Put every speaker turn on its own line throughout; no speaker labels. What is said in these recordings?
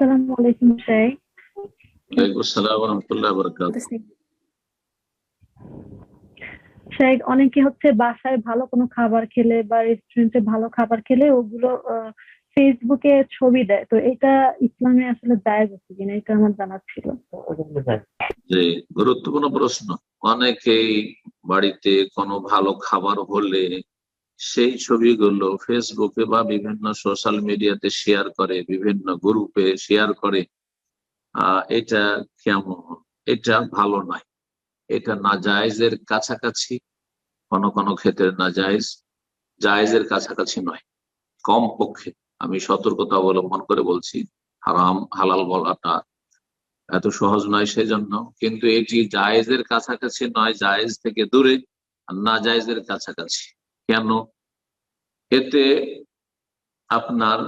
আসসালামু আলাইকুম শেখ
ওয়ালাইকুম আসসালাম ওয়া রাহমাতুল্লাহি ওয়া বারাকাতুহু।
শেখ অনেকে হচ্ছে বাসায় ভালো কোনো খাবার খেলে বা রেস্টুরেন্টে ভালো খাবার খেলে ওগুলো ফেসবুকে ছবি দেয়। তো এটা ইসলামে আসলে জায়েজ আছে কিনা এটা আমার জানার ছিল।
যে গুরুত্বপূর্ণ প্রশ্ন। অনেকেই বাড়িতে কোনো ভালো খাবার হলে সেই ছবিগুলো ফেসবুকে বা বিভিন্ন সোশ্যাল মিডিয়াতে শেয়ার করে, বিভিন্ন গ্রুপে শেয়ার করে। এটা কেমন? এটা ভালো নয়। এটা না জায়েজের কাছাকাছি, কোনো কোনো ক্ষেত্রে না জায়েজ জায়েজের কাছাকাছি নয়। কম পক্ষে আমি সতর্কতা অবলম্বন করে বলছি, হারাম, হালাল বলাটা এত সহজ নয় সেজন্য। কিন্তু এটি জায়েজের কাছাকাছি নয়, জায়েজ থেকে দূরে আর না জায়েজের কাছাকাছি। কেন? এতে আপনার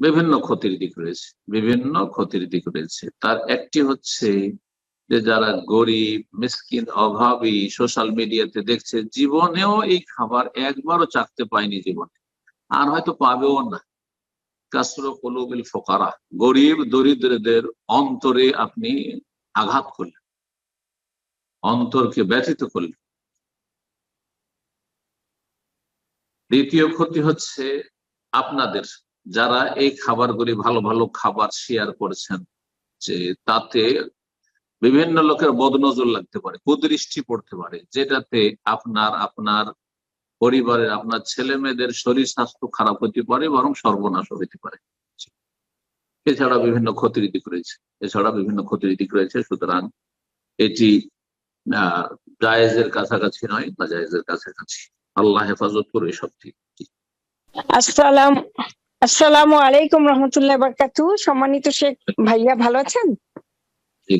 বিভিন্ন ক্ষতির দিক রয়েছে, বিভিন্ন ক্ষতির দিক রয়েছে। তার একটি হচ্ছে যে, যারা গরিব, মিসকিন, অভাবী সোশ্যাল মিডিয়াতে দেখছে, জীবনেও এই খাবার একবারও চাকতে পায়নি জীবনে। আর হয়তো পাবেও না। কাসর কলুবিল ফোকারা, গরিব দরিদ্রদের অন্তরে আপনি আঘাত করলেন। অন্তরকে ব্যথিত করলেন। দ্বিতীয় ক্ষতি হচ্ছে আপনাদের, যারা এই খাবারগুলি ভালো ভালো খাবার শেয়ার করেছেন, যে তাতে বিভিন্ন লোকের বদনজর লাগতে পারে, কুদৃষ্টি পড়তে পারে, যেটাতে আপনার আপনার পরিবারের, আপনার ছেলে মেয়েদের শরীর স্বাস্থ্য খারাপ হতে পারে বরং সর্বনাশ হতে পারে। এছাড়া বিভিন্ন ক্ষতির দিক রয়েছে, এছাড়া বিভিন্ন ক্ষতির দিক রয়েছে, সুতরাং এটি, আহ, জায়েজের কাছাকাছি নয় না জায়েজের কাছাকাছি। আল্লাহ হেফাজত করো সব ঠিক।
আসসালাম আসসালামু আলাইকুম রহমতুল্লাহ বারকাতু সম্মানিত শেখ ভাইয়া ভালো আছেন?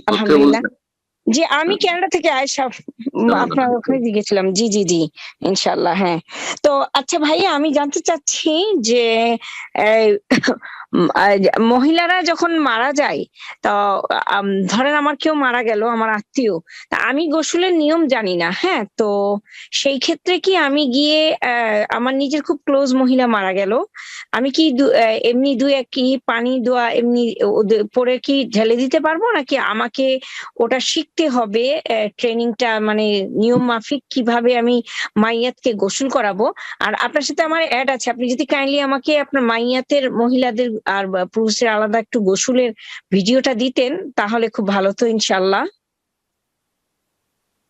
আলহামদুলিল্লাহ। জি আমি কানাডা থেকে আয়সা আপনার ওখানে গেছিলাম জি জি জি ইনশাল্লাহ হ্যাঁ। তো আচ্ছা ভাইয়া আমি জানতে চাচ্ছি যে মহিলারা যখন মারা যায় তো ধরেন আমার কেউ মারা গেল আমার আত্মীয় তা আমি গোসলের নিয়ম জানি না হ্যাঁ? তো সেই ক্ষেত্রে কি আমি গিয়ে আহ, আমার নিজের খুব ক্লোজ মহিলা মারা গেল? আমি কি এমনি দু এক কি পানি দোয়া এমনি পরে কি ঢেলে দিতে পারব? নাকি আমাকে ওটা শিখতে হবে ট্রেনিংটা মানে নিয়ম মাফিক কীভাবে আমি মাইয়াতকে গোসল করাবো। আর আপনার সাথে আমার অ্যাড আছে আপনি যদি কাইন্ডলি আমাকে আপনার মাইয়াতের মহিলাদের আর পুরুষের আলাদা একটু গোসলের ভিডিওটা দিতেন তাহলে খুব ভালো তো ইনশাল্লাহ।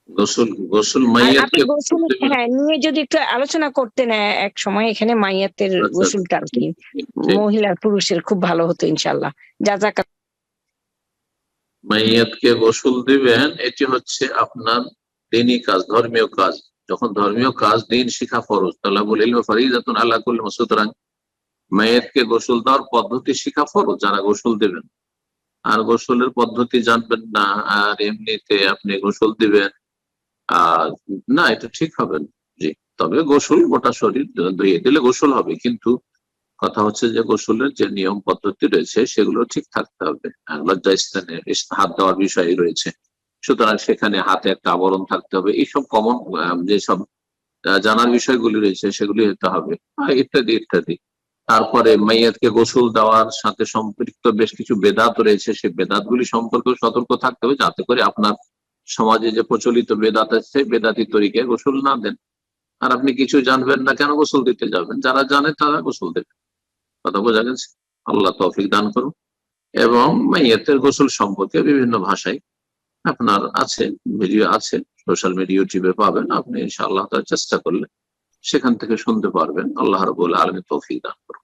গোসল গোসল
আপনি
মাইয়াতকে
গোসল হ্যাঁ নিয়ে যদি একটু আলোচনা করতেন এক সময় এখানে মাইয়াতের
আচ্ছা,
গোসলটা আর কি
ঠিক।
মহিলার পুরুষের খুব ভালো হতো ইনশাল্লাহ। যাজাক
মাইয়াতকে গোসল দিবেন, এটি হচ্ছে আপনার দিনই কাজ, ধর্মীয় কাজ। যখন ধর্মীয় কাজ, দিন শিখা ফরজ। তাহলে বলিল ফরিদাতুন আল্লাহ কুল্লি সুতরাং মাইয়াতকে গোসল দেওয়ার পদ্ধতি শিখা ফরজ, যারা গোসল দিবেন। আর গোসলের পদ্ধতি জানবেন না, আর এমনিতে আপনি গোসল দিবেন, আর না, এটা ঠিক হবে জি, তবে গোসল গোটা শরীর ধুয়ে দিলে গোসল হবে, কিন্তু কথা হচ্ছে যে গোসলের যে নিয়ম পদ্ধতি রয়েছে, সেগুলো ঠিক থাকতে হবে। লজ্জা স্থানে হাত দেওয়ার বিষয় রয়েছে। সুতরাং সেখানে হাতে একটা আবরণ থাকতে হবে। এইসব কমন যেসব জানার বিষয়গুলি রয়েছে, সেগুলি হতে হবে। ইত্যাদি ইত্যাদি। তারপরে মাইয়াতকে গোসল দেওয়ার সাথে সম্পৃক্ত বেশ কিছু বেদাত রয়েছে। সেই বেদাত গুলি সম্পর্কে সতর্ক থাকতে হবে, যাতে করে আপনার সমাজে যে প্রচলিত বেদাত আছে বেদাতি তরিকে গোসল না দেন। আর আপনি কিছু জানবেন না, কেন গোসল দিতে যাবেন? যারা জানে, তারা গোসল দেবে। কথা বোঝা গেছে? আল্লাহ তৌফিক দান করুন এবং মাইয়াতের গোসল সম্পর্কে বিভিন্ন ভাষায় আপনার আছে, ভিডিও আছে, সোশ্যাল মিডিয়া, ইউটিউবে পাবেন। আপনি ইনশাআল্লাহ তার চেষ্টা করলে সেখান থেকে শুনতে পারবেন। আল্লাহ রবুল আলমী তৌফিক দান করুন।